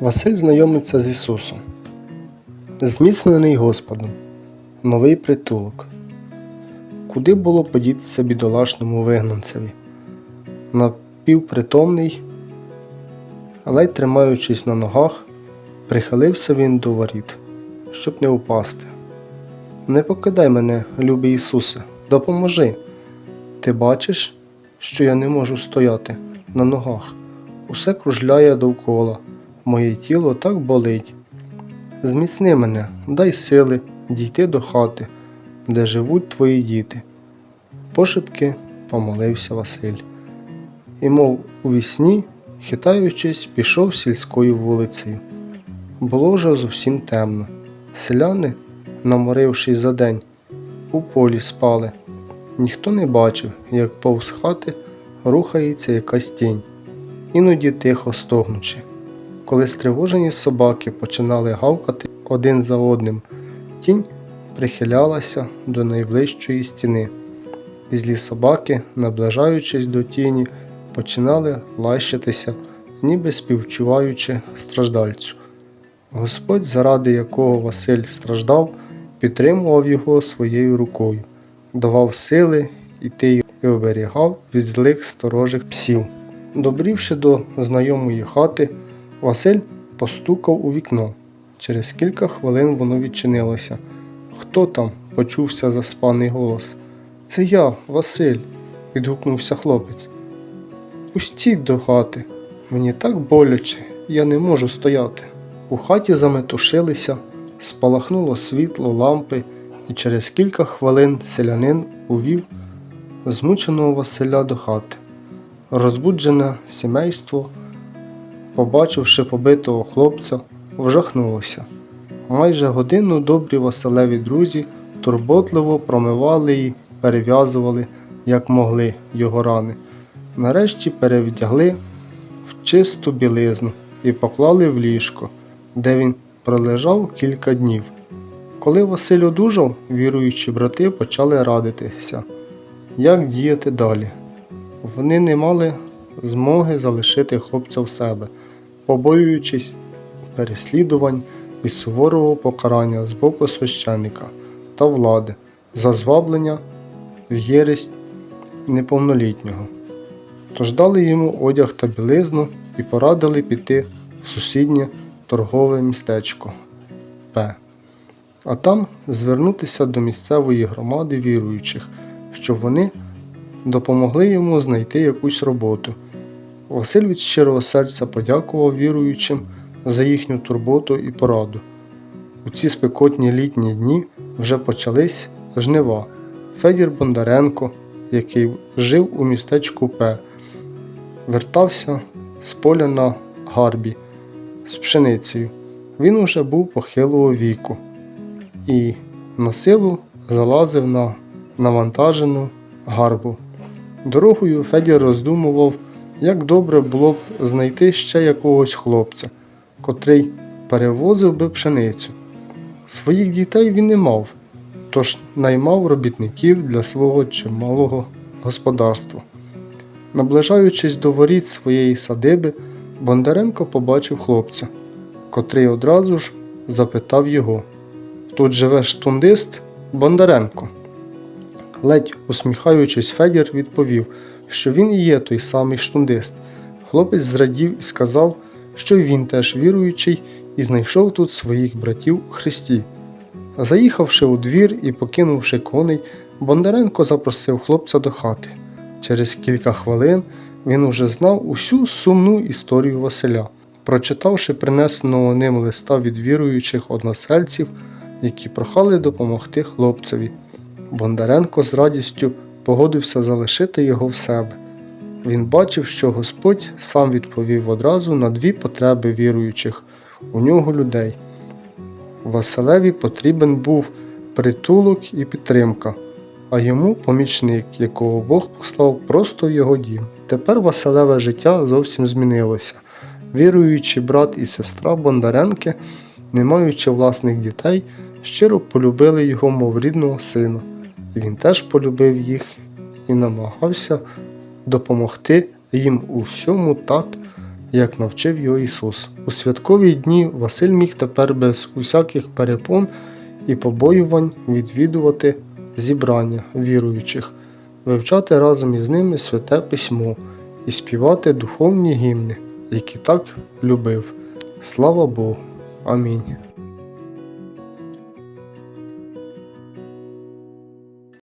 Василь знайомиться з Ісусом. Зміцнений Господом. Новий притулок. Куди було подітися бідолашному вигнанцеві? Напівпритомний, але й тримаючись на ногах, прихилився він до воріт, щоб не упасти. Не покидай мене, любий Ісусе, допоможи. Ти бачиш, що я не можу стояти на ногах. Усе кружляє довкола, моє тіло так болить. Зміцни мене, дай сили дійти до хати, де живуть твої діти. Пошепки помолився Василь. І, мов у вісні, хитаючись, пішов сільською вулицею. Було вже зовсім темно. Селяни, наморившись за день, у полі спали. Ніхто не бачив, як повз хати рухається якась тінь, іноді тихо стогнучи. Коли стривожені собаки починали гавкати один за одним, тінь прихилялася до найближчої стіни, і злі собаки, наближаючись до тіні, починали лащитися, ніби співчуваючи страждальцю. Господь, заради якого Василь страждав, підтримував його своєю рукою, давав сили йти і оберігав від злих сторожих псів. Добрівши до знайомої хати, Василь постукав у вікно. Через кілька хвилин воно відчинилося. Хто там? почувся заспаний голос. Це я, Василь, відгукнувся хлопець. Пустіть до хати. Мені так боляче, я не можу стояти. У хаті заметушилися, спалахнуло світло лампи, і через кілька хвилин селянин увів змученого Василя до хати. Розбуджене сімейство, побачивши побитого хлопця, вжахнулося. Майже годину добрі Василеві друзі турботливо промивали і перев'язували, як могли, його рани. Нарешті перевдягли в чисту білизну і поклали в ліжко, де він пролежав кілька днів. Коли Василь одужав, віруючі брати почали радитися, як діяти далі. Вони не мали змоги залишити хлопця в себе, побоюючись переслідувань і суворого покарання з боку священника та влади за зваблення в єресь неповнолітнього. Тож дали йому одяг та білизну і порадили піти в сусіднє торгове містечко П. А там звернутися до місцевої громади віруючих, щоб вони допомогли йому знайти якусь роботу. Василь від щирого серця подякував віруючим за їхню турботу і пораду. У ці спекотні літні дні вже почались жнива. Федір Бондаренко, який жив у містечку П, вертався з поля на гарбі з пшеницею. Він уже був похилого віку і на силу залазив на навантажену гарбу. Дорогою Федір роздумував, як добре було б знайти ще якогось хлопця, котрий перевозив би пшеницю. Своїх дітей він не мав, тож наймав робітників для свого чималого господарства. Наближаючись до воріт своєї садиби, Бондаренко побачив хлопця, котрий одразу ж запитав його Тут живе штундист Бондаренко. Ледь усміхаючись, Федір відповів, що він і є той самий штундист. Хлопець зрадів і сказав, що й він теж віруючий і знайшов тут своїх братів у Христі. Заїхавши у двір і покинувши коней, Бондаренко запросив хлопця до хати. Через кілька хвилин він уже знав усю сумну історію Василя, прочитавши принесеного ним листа від віруючих односельців, які прохали допомогти хлопцеві. Бондаренко з радістю погодився залишити його в себе. Він бачив, що Господь сам відповів одразу на дві потреби віруючих у нього людей. Василеві потрібен був притулок і підтримка, а йому помічник, якого Бог послав просто в його дім. Тепер Василеве життя зовсім змінилося. Віруючий брат і сестра Бондаренки, не маючи власних дітей, щиро полюбили його, мов рідного сина, він теж полюбив їх і намагався допомогти їм у всьому так, як навчив його Ісус. У святкові дні Василь міг тепер без усяких перепон і побоювань відвідувати зібрання віруючих, вивчати разом із ними святе письмо і співати духовні гімни, які так любив. Слава Богу. Амінь.